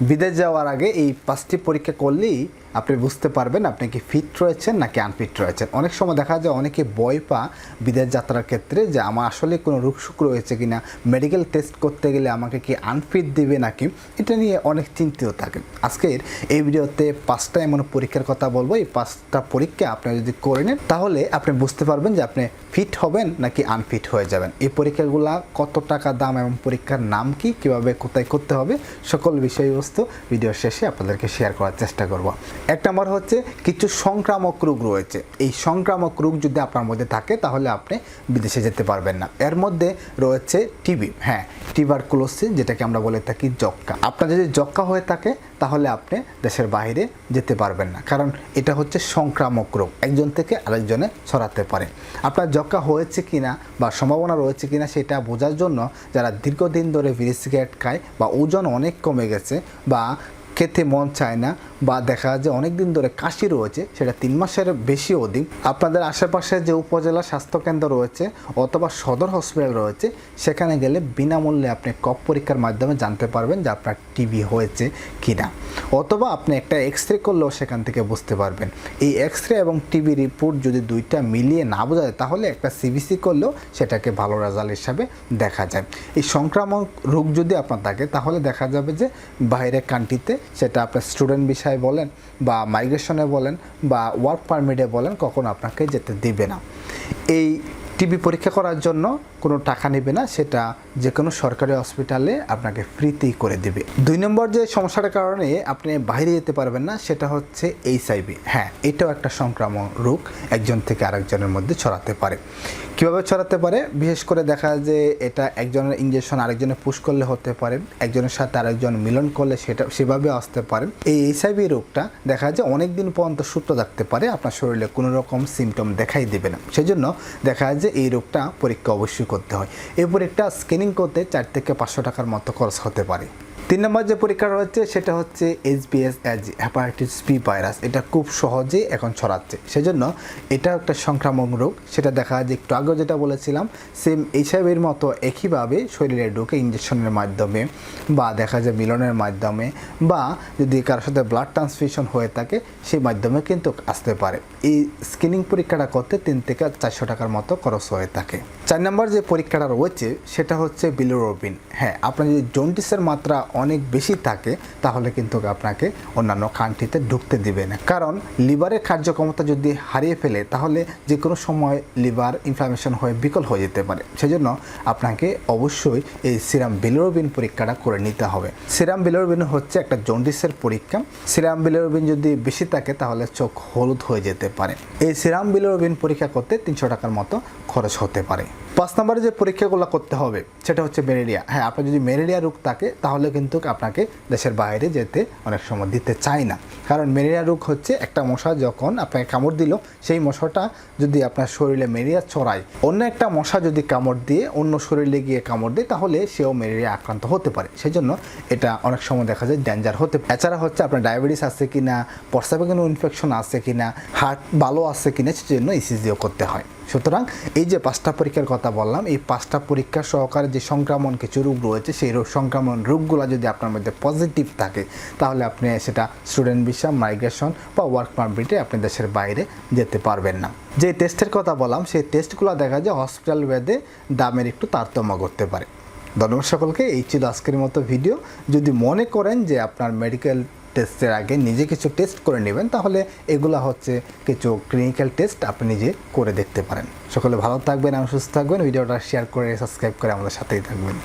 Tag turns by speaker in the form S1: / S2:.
S1: বিদেশ যাওয়ার আগে এই পাঁচটি পরীক্ষা করলেই আপনি বুঝতে পারবেন আপনি কি ফিট রয়েছেন নাকি আনফিট রয়েছেন। অনেক সময় দেখা যায় অনেকে বয় পা বিদেশ যাত্রার ক্ষেত্রে যে আমার আসলে কোনো রোগসুখ রয়েছে কি না মেডিকেল টেস্ট করতে গেলে আমাকে কি আনফিট দিবে নাকি? এটা নিয়ে অনেক চিন্তিত থাকেন। আজকের এই ভিডিওতে পাঁচটা এমন পরীক্ষার কথা বলব। এই পাঁচটা পরীক্ষা আপনি যদি করে নেন, তাহলে আপনি বুঝতে পারবেন যে আপনি ফিট হবেন নাকি আনফিট হয়ে যাবেন। এই পরীক্ষাগুলো কত টাকা দাম এবং পরীক্ষার নাম কি, কীভাবে কোথায় করতে হবে, সকল বিষয়বস্তু ভিডিও শেষে আপনাদেরকে শেয়ার করার চেষ্টা করব। এক নম্বর হচ্ছে কিছু সংক্রামক রোগ রয়েছে। এই সংক্রামক রোগ যদি আপনার মধ্যে থাকে, তাহলে আপনি বিদেশে যেতে পারবেন না। এর মধ্যে রয়েছে টিবি হ্যাঁ টিবারকুলোসিস, যেটাকে আমরা বলে থাকি যক্কা আপনার যদি যক্কা হয়ে থাকে, তাহলে আপনি দেশের বাইরে যেতে পারবেন না। কারণ এটা হচ্ছে সংক্রামক রোগ। একজন থেকে আরেকজনে ছড়াতে পারে। আপনার যক্কা হয়েছে কি না বা সম্ভাবনা রয়েছে কি না সেটা বোঝার জন্য যারা দীর্ঘদিন ধরে বিড়ি সিগারেট খায় বা ওজন অনেক কমে গেছে বা খেতে মন চায় না বা দেখা যায় যে অনেক দিন ধরে কাশি রয়েছে, সেটা তিন মাসের বেশি অধিক। আপনাদের আশেপাশে যে উপজেলা স্বাস্থ্যকেন্দ্র রয়েছে অথবা সদর হসপিটাল রয়েছে, সেখানে গেলে বিনামূল্যে আপনি কপ পরীক্ষার মাধ্যমে জানতে পারবেন যে আপনার টিবি হয়েছে কি না অথবা আপনি একটা এক্স রে করলেও সেখান থেকে বুঝতে পারবেন। এই এক্স রে এবং টিবি রিপোর্ট যদি দুইটা মিলিয়ে না বোঝা যায়, তাহলে একটা সিবিসি করলেও সেটাকে ভালো রেজাল্ট হিসাবে দেখা যায়। এই সংক্রামক রোগ যদি আপনার থাকে, তাহলে দেখা যাবে যে বাইরের কান্ট্রিতে সেটা আপনার স্টুডেন্ট বিষয়ে বলেন বা মাইগ্রেশনে বলেন বা ওয়ার্ক পারমিটে বলেন কখনো আপনাকে যেতে দেবে না। এই টিবি পরীক্ষা করার জন্য কোনো টাকা নেবে না, সেটা যে কোনো সরকারি হসপিটালে আপনাকে ফ্রিতেই করে দেবে। দুই নম্বর যে সমস্যাটার কারণে আপনি বাইরে যেতে পারবেন না, সেটা হচ্ছে এইচআইভি হ্যাঁ এটাও একটা সংক্রামক রোগ, একজন থেকে আরেকজনের মধ্যে ছড়াতে পারে। কীভাবে ছড়াতে পারে? বিশেষ করে দেখা যায় যে এটা একজনের ইঞ্জেকশন আরেকজনের পুশ করলে হতে পারে, একজনের সাথে আরেকজন মিলন করলে সেটা, সেভাবে আসতে পারে। এই এইচআইভি রোগটা দেখা যায় অনেক দিন পর্যন্ত সুস্থ থাকতে পারে, আপনার শরীরে কোনো রকম সিমটম দেখাই দেবে না। সেজন্য দেখা যায় যে এই রোগটা পরীক্ষা অবশ্যই করতে হয়। এরপর একটা স্ক্রিনিং করতে চার থেকে পাঁচশো টাকার মতো খরচ হতে পারে। তিন নম্বর যে পরীক্ষা রয়েছে, সেটা হচ্ছে এইচবিএস এজ হ্যাপাটাইটিস বি ভাইরাস। এটা খুব সহজেই এখন ছড়াচ্ছে। সেজন্য এটা একটা সংক্রামক রোগ সেটা দেখা যায় যে একটু আগেও যেটা বলেছিলাম সেম এইচআইভির মতো একইভাবে শরীরে ঢুকে ইঞ্জেকশনের মাধ্যমে বা দেখা যায় মিলনের মাধ্যমে বা যদি কারোর সাথে ব্লাড ট্রান্সফিউশন হয়ে থাকে, সেই মাধ্যমে কিন্তু আসতে পারে। এই স্ক্রিনিং পরীক্ষাটা করতে তিন থেকে চারশো টাকার মতো খরচ হয়ে থাকে। চার নম্বর যে পরীক্ষাটা রয়েছে, সেটা হচ্ছে বিলোরোবিন হ্যাঁ আপনার যদি জন্ডিসের মাত্রা অনেক বেশি থাকে, তাহলে কিন্তু আপনাকে অন্যান্য খানটিতে ঢুকতে দিবে না। কারণ লিভারের কার্যক্ষমতা যদি হারিয়ে ফেলে, তাহলে যে কোনো সময় লিভার ইনফ্লামেশন হয়ে বিকল হয়ে যেতে পারে। সেজন্য আপনাকে অবশ্যই এই সিরাম বিলোরবিন পরীক্ষাটা করে নিতে হবে। সিরাম বিলোরবিন হচ্ছে একটা জন্ডিসের পরীক্ষা। সিরাম বিলোরবিন যদি বেশি থাকে, তাহলে চোখ হলুদ হয়ে যেতে পারে। এই সিরাম বিলোরবিন পরীক্ষা করতে তিনশো টাকার মতো খরচ হতে পারে। পাঁচ নম্বরে যে পরীক্ষাগুলো করতে হবে, সেটা হচ্ছে ম্যালেরিয়া। হ্যাঁ আপনার যদি ম্যালেরিয়া রোগ থাকে, তাহলে কিন্তু আপনাকে দেশের বাইরে যেতে অনেক সময় দিতে চায় না। কারণ ম্যালেরিয়া রোগ হচ্ছে একটা মশা যখন আপনাকে কামড় দিল, সেই মশাটা যদি আপনার শরীরে ম্যালেরিয়া ছড়ায়, অন্য একটা মশা যদি কামড় দিয়ে অন্য শরীরে গিয়ে কামড় দেয়, তাহলে সেও ম্যালেরিয়া আক্রান্ত হতে পারে। সেই জন্য এটা অনেক সময় দেখা যায় ডেঞ্জার হতে এছাড়া হচ্ছে আপনার ডায়াবেটিস আছে কি না প্রস্তাবে কোনো ইনফেকশন আছে কি না হার্ট ভালো আছে কি না সেজন্য ইসিজিও করতে হয়। সুতরাং এই যে পাঁচটা পরীক্ষার কথা বললাম, এই পাঁচটা পরীক্ষা সহকারে যে সংক্রমণ কিছু রোগ রয়েছে, সেই রোগ সংক্রমণ রোগগুলো যদি আপনার মধ্যে পজিটিভ থাকে, তাহলে আপনি সেটা স্টুডেন্ট ভিসা মাইগ্রেশন বা ওয়ার্ক পারমিটে আপনি দেশের বাইরে যেতে পারবেন না। যে টেস্টের কথা বললাম, সেই টেস্টগুলো দেখা যায় হসপিটাল বেদে দামের একটু তারতম্য করতে পারে। ধন্যবাদ সকলকে, এই ছিল আজকের মতো ভিডিও যদি মনে করেন যে আপনার মেডিকেল টেস্টের আগে নিজে কিছু টেস্ট করে নেবেন, তাহলে এগুলো হচ্ছে কিছু ক্লিনিক্যাল টেস্ট আপনি নিজে করে দেখতে পারেন। সকলে ভালো থাকবেন, আমি সুস্থ থাকবেন, ভিডিওটা শেয়ার করে সাবস্ক্রাইব করে আমাদের সাথেই থাকবেন।